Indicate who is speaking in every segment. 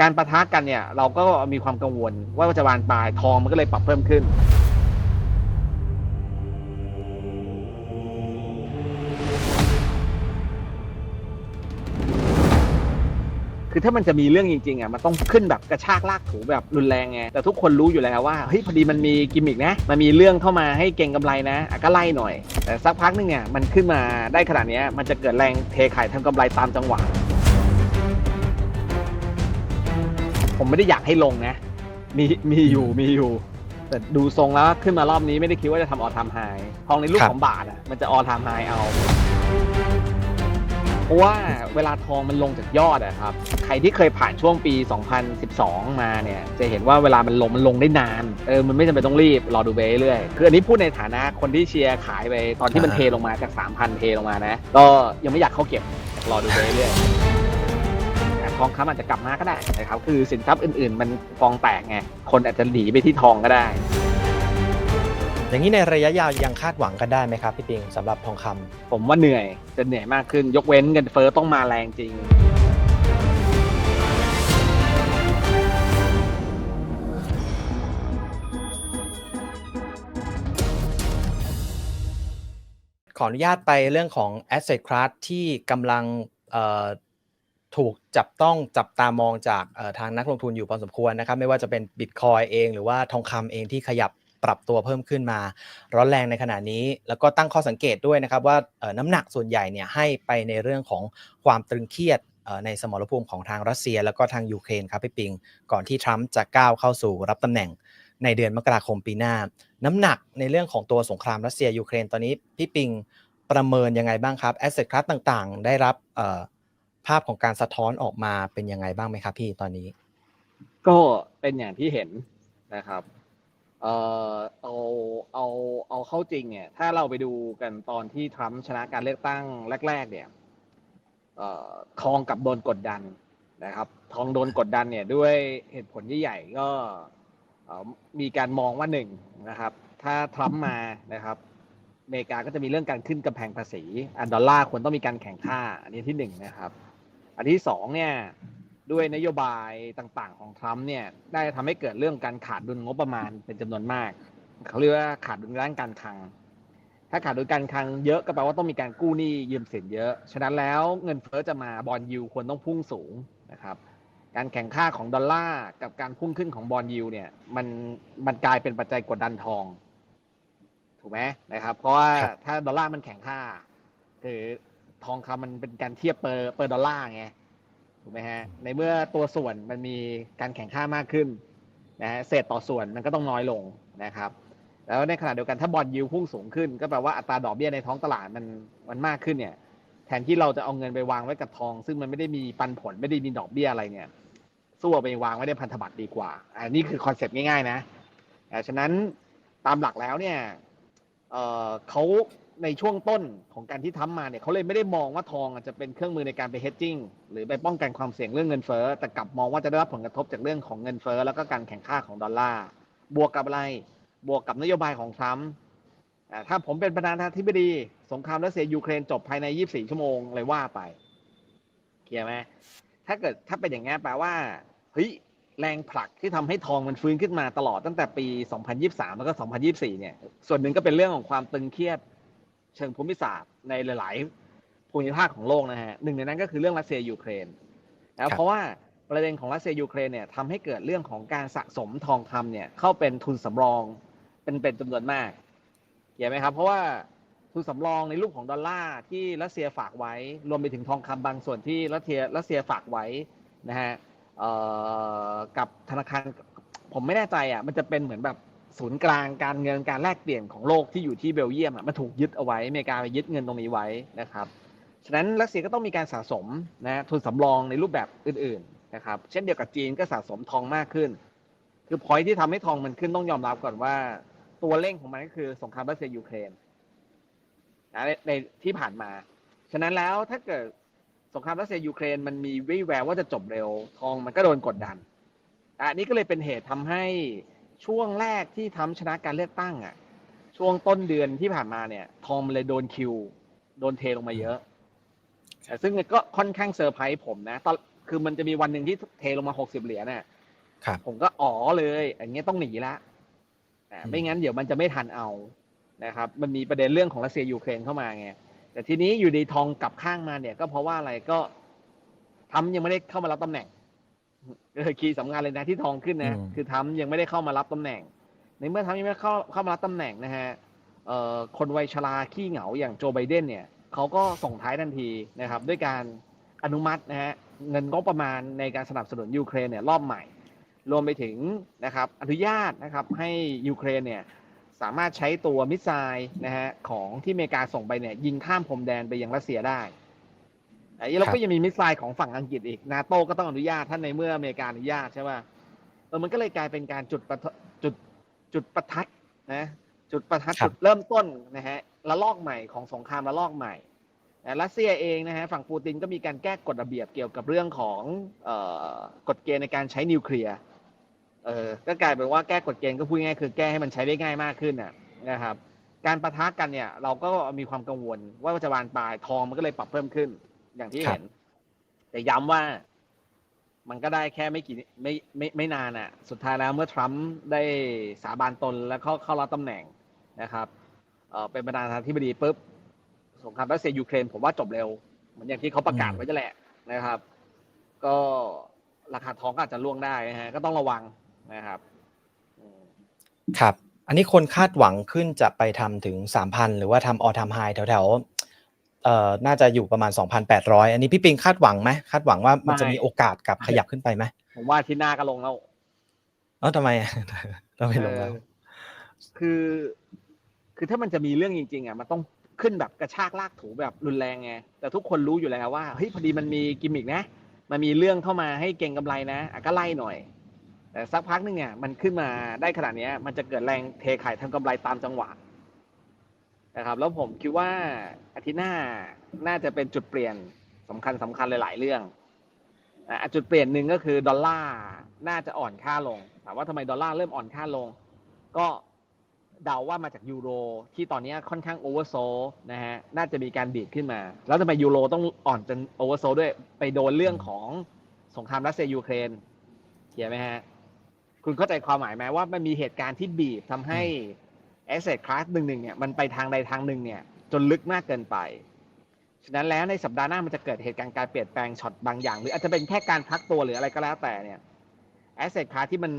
Speaker 1: การประทะกันเนี่ย เราก็มีความกังวลว่าจะบานปลายทองมันก็เลยปรับเพิ่มขึ้น คือถ้ามันจะมีเรื่องจริงๆอะมันต้องขึ้นแบบกระชากลากถูแบบรุนแรงไงแต่ทุกคนรู้อยู่แล้วว่าเฮ้ยพอดีมันมีกิมมิกนะ มันมีเรื่องเข้ามาให้เก่งกำไรนะอะก็ไล่หน่อย แต่สักพักนึงเนี่ยมันขึ้นมาได้ขนาดนี้มันจะเกิดแรงเทขายทำกำไรตามจังหวะ ผมไม่ได้อยากให้ลงนะ มีมีอยู่มีอยู่ แต่ดูทรงแล้วขึ้นมารอบนี้ไม่ได้คิดว่าจะทำออทามไฮทองในรูป
Speaker 2: ครับ
Speaker 1: ของบาทอะมันจะออทามไฮเอาเพราะว่าเวลาทองมันลงจากยอดอะครับ ใครที่เคยผ่านช่วงปี 2012 มาเนี่ย จะเห็นว่าเวลามันลงมันลงได้นาน เออมันไม่จำเป็นต้องรีบรอดูไปเรื่อยๆคืออันนี้พูดในฐานะคนที่เชียร์ขายไปตอนที่มัน
Speaker 2: อ่า
Speaker 1: เทลงมาจาก 3,000 เทลงมานะ ก็ยังไม่อยากเข้าเก็บรอดูไปเรื่อยๆแต่ ทองคำอาจจะกลับมาก็ได้นะครับคือสินทรัพย์อื่นๆ มันฟองแตกไงคนอาจจะหนีไปที่ทองก็ได้
Speaker 2: อย่างนี้ในระยะยาวยังคาดหวังกันได้ไหมครับพี่ปิงสำหรับทองคำ
Speaker 1: ผมว่าเหนื่อยจะเหนื่อยมากขึ้น ยกเว้นเงินเฟ้อต้องมาแรงจริง
Speaker 2: ขออนุญาตไปเรื่องของ asset class ที่กำลังเอ่อ ถูกจับต้องจับตามองจากทางนักลงทุนอยู่พอสมควรนะครับ ไม่ว่าจะเป็น Bitcoin เอง หรือว่าทองคำเองที่ขยับปรับตัวเพิ่มขึ้นมา ร้อนแรงในขณะนี้ แล้วก็ตั้งข้อสังเกตด้วยนะครับ ว่าน้ำหนักส่วนใหญ่เนี่ยให้ไปในเรื่องของความตรึงเครียดในสมรภูมิของทางรัสเซีย แล้วก็ทางยูเครนครับพี่ปิง ก่อนที่ทรัมป์จะก้าวเข้าสู่รับตำแหน่งในเดือนมกราคมปีหน้า น้ำหนักในเรื่องของตัวสงครามรัสเซียยูเครนตอนนี้พี่ปิงประเมินยังไงบ้างครับ asset class ต่างๆ ได้รับ ภาพของการสะท้อนออกมาเป็นยังไงบ้างไหมครับพี่ตอนนี้
Speaker 1: ก็เป็นอย่างที่เห็นนะครับเอ่อเอาเอาเอาเข้าจริงเนี่ยถ้าเราไปดูกันตอนที่ทรัมป์ชนะการเลือกตั้งแรก ๆ เนี่ยเอ่อทองกับโดนกดดันนะครับทองโดนกดดันเนี่ยด้วยเหตุผลใหญ่ๆก็มีการมองว่าหนึ่งนะครับ ถ้าทรัมป์มานะครับอเมริกาก็จะมีเรื่องการขึ้นกำแพงภาษี อันดอลลาร์ควรต้องมีการแข่งค่า อันนี้ที่หนึ่งนะครับ อันที่สองเนี่ยด้วยนโยบายต่างๆของทรัมป์เนี่ยได้ทำให้เกิดเรื่องการขาดดุลงบประมาณเป็นจำนวนมาก เขาเรียกว่าขาดดุลด้านการคลัง ถ้าขาดดุลการคลังเยอะก็แปลว่าต้องมีการกู้หนี้ยืมสินเยอะ ฉะนั้นแล้วเงินเฟ้อจะมาบอลยูควรต้องพุ่งสูงนะครับการแข่งค่าของดอลลาร์กับการพุ่งขึ้นของบอลยูเนี่ยมันมันกลายเป็นปัจจัยกดดันทอง ถูกไหมนะครับ เพราะว่า
Speaker 2: ครับ
Speaker 1: ถ้าดอลลาร์มันแข่งค่าคือ ทองคำมันเป็นการเทียบเปอร์เปอร์ดอลลาร์ไงถูกไหมฮะในเมื่อตัวส่วนมันมีการแข่งข้ามากขึ้นนะฮะเศษต่อส่วนมันก็ต้องน้อยลงนะครับ แล้วในขณะเดียวกันถ้าบอลยิวพุ่งสูงขึ้น ก็แปลว่าอัตราดอกเบี้ยในท้องตลาดมันมันมากขึ้นเนี่ย แทนที่เราจะเอาเงินไปวางไว้กับทอง ซึ่งมันไม่ได้มีปันผลไม่ได้มีดอกเบี้ยอะไรเนี่ยสู้เอาไปวางไว้ในพันธบัตรดีกว่า อันนี้คือคอนเซ็ปต์ง่ายๆนะอ่าฉะนั้นตามหลักแล้วเนี่ยเออเขา ในช่วงต้นของการที่ทำมาเนี่ยเขาเลยไม่ได้มองว่าทองอะจะเป็นเครื่องมือในการไป hedging หรือไปป้องกันความเสี่ยงเรื่องเงินเฟ้อแต่กลับมองว่าจะได้รับผลกระทบจากเรื่องของเงินเฟ้อแล้วก็การแข่งข้าของดอลลาร์บวกกับอะไร บวกกับนโยบายของทรัมป์ถ้าผมเป็นประธานาธิบดี สงครามรัสเซียยูเครนจบภายใน 24 ชั่วโมงเลยว่าไปเคลียร์ไหมถ้าเกิดถ้าเป็นอย่างงี้แปลว่าเฮ้ยแรงผลักที่ทำให้ทองมันฟื้นขึ้นมาตลอดตั้งแต่ปี 2023 แล้วก็ 2024 เนี่ย ส่วนหนึ่งก็เป็นเรื่องของความตึงเครียด เชิงภูมิศาสตร์ในหลาย ๆ ภูมิภาคของโลกนะฮะหนึ่งในนั้นก็คือเรื่องรัสเซียยูเครนนะเพราะว่าประเด็นของรัสเซียยูเครนเนี่ยทำให้เกิดเรื่องของการสะสมทองคำเนี่ยเข้าเป็นทุนสำรองเป็นเป็นจำนวนมากเห็นไหมครับ เพราะว่าทุนสำรองในรูปของดอลลาร์ที่รัสเซียฝากไว้ รวมไปถึงทองคำบางส่วนที่รัสเซียรัสเซียฝากไว้นะฮะเอ่อกับธนาคารผมไม่แน่ใจอะมันจะเป็นเหมือนแบบ ศูนย์กลางการเงินการแลกเปลี่ยนของโลกที่อยู่ที่เบลเยียมมันถูกยึดเอาไว้อเมริกาไปยึดเงินตรงนี้ไว้นะครับฉะนั้นรัสเซียก็ต้องมีการสะสมนะทุนสำรองในรูปแบบอื่นๆนะครับเช่นเดียวกับจีนก็สะสมทองมากขึ้น คือพอยที่ทำให้ทองมันขึ้นต้องยอมรับก่อนว่า ตัวเร่งของมันก็คือสงครามรัสเซียยูเครนนะในในที่ผ่านมา ฉะนั้นแล้วถ้าเกิดสงครามรัสเซียยูเครนมันมีวิแววว่าจะจบเร็วทองมันก็โดนกดดันอันนี้ก็เลยเป็นเหตุทำให้ ช่วงแรกที่ทำชนะการเลือกตั้งอะ ช่วงต้นเดือนที่ผ่านมาเนี่ย ทองมันเลยโดนคิว โดนเทลงมาเยอะแต่ซึ่งก็ค่อนข้างเซอร์ไพรส์ผมนะตอนคือมันจะมีวันหนึ่งที่เทลงมาหกสิบเหรียญน่ะ
Speaker 2: ครับ
Speaker 1: ผมก็อ๋อเลยอย่างเงี้ยต้องหนีละอ่า
Speaker 2: อืม
Speaker 1: ไม่งั้นเดี๋ยวมันจะไม่ทันเอานะครับ มันมีประเด็นเรื่องของรัสเซียยูเครนเข้ามาไงแต่ทีนี้อยู่ดีทองกลับข้างมาเนี่ย ก็เพราะว่าอะไรก็ทำยังไม่ได้เข้ามารับตำแหน่ง ก็คือคีย์สำคัญเลยนะที่ทองขึ้นนะ
Speaker 2: อืม
Speaker 1: คือทำยังไม่ได้เข้ามารับตำแหน่ง ในเมื่อทำยังไม่เข้าเข้ามารับตำแหน่งนะฮะเอ่อคนวัยชราขี้เหงาอย่างโจไบเดนเนี่ยเขาก็ส่งท้ายทันทีนะครับ ด้วยการอนุมัตินะฮะเงินงบประมาณในการสนับสนุนยูเครนเนี่ยรอบใหม่ รวมไปถึงนะครับอนุญาตนะครับให้ยูเครนเนี่ยสามารถใช้ตัวมิสไซล์นะฮะของที่อเมริกาส่งไปเนี่ยยิงข้ามพรมแดนไปยังรัสเซียได้ ไอ้เราก็ยังมีมิสไซล์ของฝั่งอังกฤษอีกนาโต้ก็ต้องอนุญาตท่านในเมื่ออเมริกาอนุญาตใช่ป่ะเออมันก็เลยกลายเป็นการจุดประทจุดจุดประทัดนะจุดประทัด
Speaker 2: ครับ
Speaker 1: จุดเริ่มต้นนะฮะระลอกใหม่ของสงครามระลอกใหม่นะรัสเซียเองนะฮะฝั่งปูตินก็มีการแก้กฎระเบียบเกี่ยวกับเรื่องของเอ่อกฎเกณฑ์ในการใช้นิวเคลียร์เออก็กลายเป็นว่าแก้กฎเกณฑ์ก็พูดง่ายๆคือแก้ให้มันใช้ได้ง่ายมากขึ้นน่ะนะครับการประทะกันเนี่ยเราก็มีความกังวลว่าจะบานปลายทองมันก็เลยปรับเพิ่มขึ้น อย่างที่
Speaker 2: ครับ
Speaker 1: เห็น แต่ย้ำว่ามันก็ได้แค่ไม่กี่ไม่ไม่ไม่นานอะ สุดท้ายแล้วเมื่อทรัมป์ได้สาบานตนแล้วเข้าเข้ารับตำแหน่งนะครับเออเป็นประธานาธิบดีปุ๊บสงครามรัสเซียยูเครนผมว่าจบเร็ว เหมือนอย่างที่เขาประกาศไว้นั่นแหละนะครับ ก็ราคาทองก็อาจจะล่วงได้นะฮะก็ต้องระวังนะครับอืม
Speaker 2: ครับ อันนี้คนคาดหวังขึ้นจะไปทำถึง3,000หรือว่าทำออทามไฮแถวๆ เอ่อน่าจะอยู่ประมาณ 2,800 อันนี้พี่ปิงคาดหวังไหมคาดหวังว่ามันจะ
Speaker 1: ไม่
Speaker 2: มีโอกาสกลับขยับขึ้นไปไหม
Speaker 1: ผมว่าอาที่หน้าก็ลงแล้ว
Speaker 2: เอ้าทำไมอะทำไมลงแล้ว
Speaker 1: เออคือ คือถ้ามันจะมีเรื่องจริงๆอะมันต้องขึ้นแบบกระชากลากถูแบบรุนแรงไงแต่ทุกคนรู้อยู่แล้วว่าเฮ้ยพอดีมันมีกิมมิกนะ มันมีเรื่องเข้ามาให้เก่งกำไรนะอะก็ไล่หน่อยแต่สักพักหนึงเนี่ยมันขึ้นมาได้ขนาดเนี้ยมันจะเกิดแรงเทขายทำกำไรตามจังหวะ นะครับ แล้วผมคิดว่าอาทิตย์หน้าน่าจะเป็นจุดเปลี่ยนสำคัญสำคัญหลาย ๆ เรื่องอะจุดเปลี่ยนหนึ่งก็คือดอลลาร์น่าจะอ่อนค่าลงถามว่าทำไมดอลลาร์เริ่มอ่อนค่าลง ก็เดาว่ามาจากยูโรที่ตอนนี้ค่อนข้างโอเวอร์โซนะฮะน่าจะมีการดีดขึ้นมา แล้วทำไมยูโรต้องอ่อนจนโอเวอร์โซด้วยไปโดนเรื่องของสงครามรัสเซียยูเครนเขียนไหมฮะ คุณเข้าใจความหมายไหมว่ามันมีเหตุการณ์ที่บีบทำให้ asset class หนึ่งหนึ่งเนี่ยมันไปทางใดทางหนึ่งเนี่ยจนลึกมากเกินไปฉะนั้นแล้วในสัปดาห์หน้ามันจะเกิดเหตุการณ์การเปลี่ยนแปลงช็อตบางอย่าง หรืออาจจะเป็นแค่การพักตัวหรืออะไรก็แล้วแต่เนี่ย asset class ที่มัน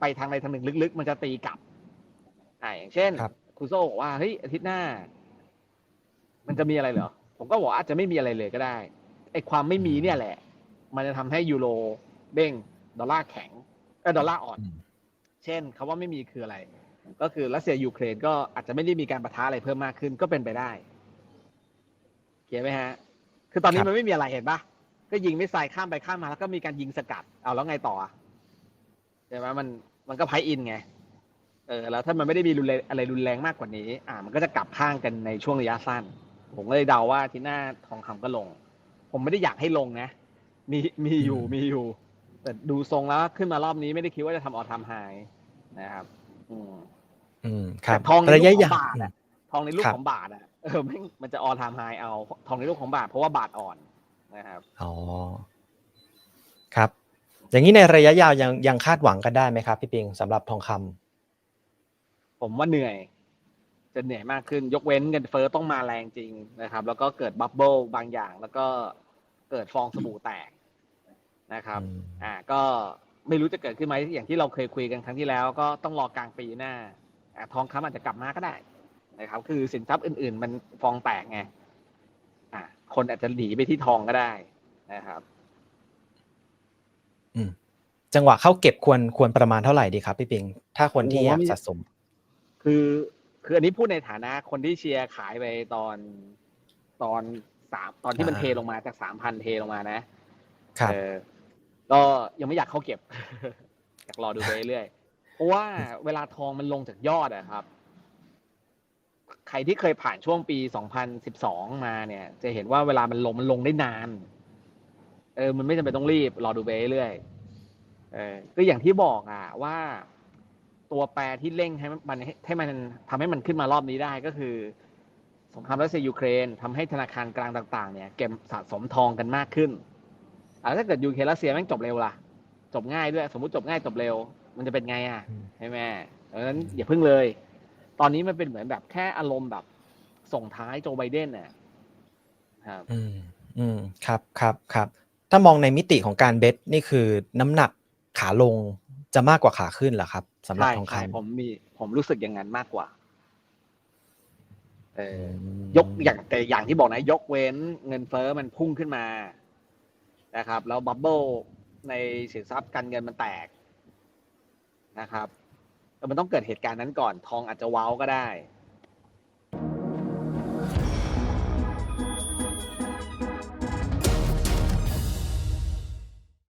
Speaker 1: ไปทางใดทางหนึ่งลึกๆ มันจะตีกลับอ่าอย่างเช่น
Speaker 2: ครับ
Speaker 1: ครูโซ่บอกว่าเฮ้ยอาทิตย์หน้า มันจะมีอะไรเหรอ ผมก็บอกอาจจะไม่มีอะไรเลยก็ได้ไอ้ความไม่มีเนี่ยแหละ มันจะทำให้ยูโรเด้งดอลลาร์แข็งเออดอลลาร์อ่อน
Speaker 2: อืม
Speaker 1: เช่นคำว่าไม่มีคืออะไร ก็คือรัสเซียยูเครนก็อาจจะไม่ได้มีการประทะอะไรเพิ่มมากขึ้นก็เป็นไปได้เขียนไหมฮะ คือตอนนี้
Speaker 2: ครับ
Speaker 1: มันไม่มีอะไรเห็นปะก็ยิงไม่ใส่ข้ามไปข้ามมาแล้วก็มีการยิงสกัด เอาแล้วไงต่ออะใช่ไหมมันมันก็ไพอินไง เออ แล้วถ้ามันไม่ได้มีรุนแรงอะไรรุนแรงมากกว่านี้ อ่า มันก็จะกลับข้างกันในช่วงระยะสั้น ผมก็เลยเดาว่าที่หน้าทองคำก็ลง ผมไม่ได้อยากให้ลงนะ มีมีอยู่
Speaker 2: อืม
Speaker 1: มีอยู่ แต่ดูทรงแล้วขึ้นมารอบนี้ไม่ได้คิดว่าจะทำออทามไฮนะครับ อืม
Speaker 2: อืมครับ
Speaker 1: แต่ทองใน
Speaker 2: ระยะ
Speaker 1: รูปข
Speaker 2: ยา
Speaker 1: อง
Speaker 2: ว
Speaker 1: บาทอะทองในรูป
Speaker 2: ครับ
Speaker 1: ของบาทอะเออแม่งมันจะออทามไฮเอาทองในรูปของบาทเพราะว่าบาทอ่อนนะครับ
Speaker 2: อ๋อครับ อย่างนี้ในระยะยาวยังยังคาดหวังกันได้ไหมครับ พี่ปิงสำหรับทองคำ
Speaker 1: ผมว่าเหนื่อย จะเหนื่อยมากขึ้นยกเว้นเงินเฟ้อต้องมาแรงจริงนะครับ แล้วก็เกิดบับเบิลบางอย่าง แล้วก็เกิดฟองสบู่แตกนะครับ
Speaker 2: อืม
Speaker 1: อ่า ก็ไม่รู้จะเกิดขึ้นไหมอย่างที่เราเคยคุยกันครั้งที่แล้ว ก็ต้องรอกลางปีหน้าอ่า ทองคำอาจจะกลับมาก็ได้นะครับคือสินทรัพย์อื่น ๆ มันฟองแตกไงอ่าคนอาจจะหนีไปที่ทองก็ได้นะครับ
Speaker 2: จังหวะเข้าเก็บควรควรประมาณเท่าไหร่ดีครับพี่ปิง ถ้าคนที่
Speaker 1: โอ้โห
Speaker 2: อยาก
Speaker 1: นี่
Speaker 2: สะสม
Speaker 1: คือคืออันนี้พูดในฐานะคนที่เชียร์ขายไปตอนตอนสามตอนที่มัน
Speaker 2: อ่า
Speaker 1: เทลงมาจากสามพันเทลงมานะครับเออก็ยังไม่อยากเข้าเก็บอยากรอดูไปเรื่อยๆ เพราะว่าเวลาทองมันลงจากยอดอะครับ ใครที่เคยผ่านช่วงปี 2012 มาเนี่ย จะเห็นว่าเวลามันลงมันลงได้นาน เออ มันไม่จำเป็นต้องรีบ รอดูไปเรื่อยเออก็อย่างที่บอกอะว่าตัวแปรที่เร่งให้มันให้มันทำให้มันขึ้นมารอบนี้ได้ก็คือ สงครามรัสเซียยูเครนทำให้ธนาคารกลางต่างๆ เนี่ยเก็บสะสมทองกันมากขึ้นอ่าถ้าเกิดยูเครนรัสเซียแม่งจบเร็วล่ะ จบง่ายด้วย สมมติจบง่ายจบเร็ว มันจะเป็นไงอะ
Speaker 2: อืม
Speaker 1: ใช่ไหมดังนั้นอย่าพึ่งเลย ตอนนี้มันเป็นเหมือนแบบแค่อารมณ์แบบส่งท้ายโจไบเดนน่ะครับ
Speaker 2: อืม อืม ครับครับครับ ถ้ามองในมิติของการเบสนี่คือน้ำหนักขาลงจะมากกว่าขาขึ้นเหรอครับสำหรับ
Speaker 1: ใช่
Speaker 2: ทอง
Speaker 1: ใช่
Speaker 2: คำ
Speaker 1: ผมมีผมรู้สึกอย่างนั้นมากกว่าเออ
Speaker 2: อืม
Speaker 1: ยกอย่างแต่อย่างที่บอกนะ ยกเว้นเงินเฟ้อมันพุ่งขึ้นมานะครับ แล้วบับเบิลในสินทรัพย์การเงินมันแตก นะครับแต่มันต้องเกิดเหตุการณ์นั้นก่อนทองอาจจะว้าก็ได้